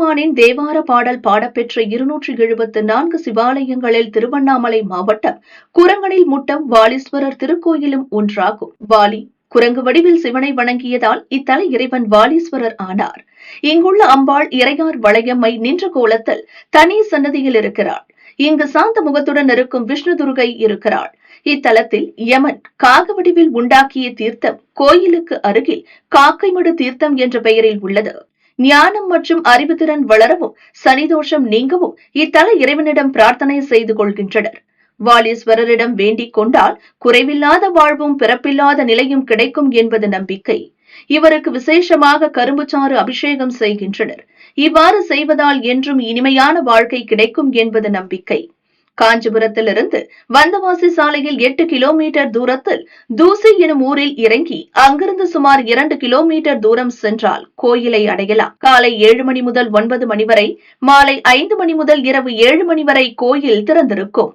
சிவபெருமானின் தேவார பாடல் பாடப்பெற்ற இருநூற்றி எழுபத்து நான்கு சிவாலயங்களில் திருவண்ணாமலை மாவட்டம் குரங்கனில் முட்டம் வாலீஸ்வரர் திருக்கோயிலும் ஒன்றாகும். வாலி குரங்கு வடிவில் சிவனை வணங்கியதால் இத்தலை இறைவன் வாலீஸ்வரர் ஆனார். இங்குள்ள அம்பாள் இறையார் வளையம்மை நின்ற கோலத்தில் தனி சன்னதியில் இருக்கிறாள். இங்கு சாந்த முகத்துடன் இருக்கும் விஷ்ணு துர்கை இருக்கிறாள். இத்தலத்தில் யமன் காக வடிவில் உண்டாக்கிய தீர்த்தம் கோயிலுக்கு அருகில் காக்கைமடு தீர்த்தம் என்ற பெயரில் உள்ளது. ஞானம் மற்றும் அறிவுத்திறன் வளரவும் சனிதோஷம் நீங்கவும் இத்தல இறைவனிடம் பிரார்த்தனை செய்து கொள்கின்றனர். வாலீஸ்வரரிடம் வேண்டிக் கொண்டால் குறைவில்லாத வாழ்வும் பிறப்பில்லாத நிலையும் கிடைக்கும் என்பது நம்பிக்கை. இவருக்கு விசேஷமாக கரும்புச்சாறு அபிஷேகம் செய்கின்றனர். இவ்வாறு செய்வதால் என்றும் இனிமையான வாழ்க்கை கிடைக்கும் என்பது நம்பிக்கை. காஞ்சிபுரத்திலிருந்து வந்தவாசி சாலையில் எட்டு கிலோமீட்டர் தூரத்தில் தூசி எனும் ஊரில் இறங்கி அங்கிருந்து சுமார் இரண்டு கிலோமீட்டர் தூரம் சென்றால் கோயிலை அடையலாம். காலை ஏழு மணி முதல் ஒன்பது மணி வரை மாலை ஐந்து மணி முதல் இரவு ஏழு மணி வரை கோயில் திறந்திருக்கும்.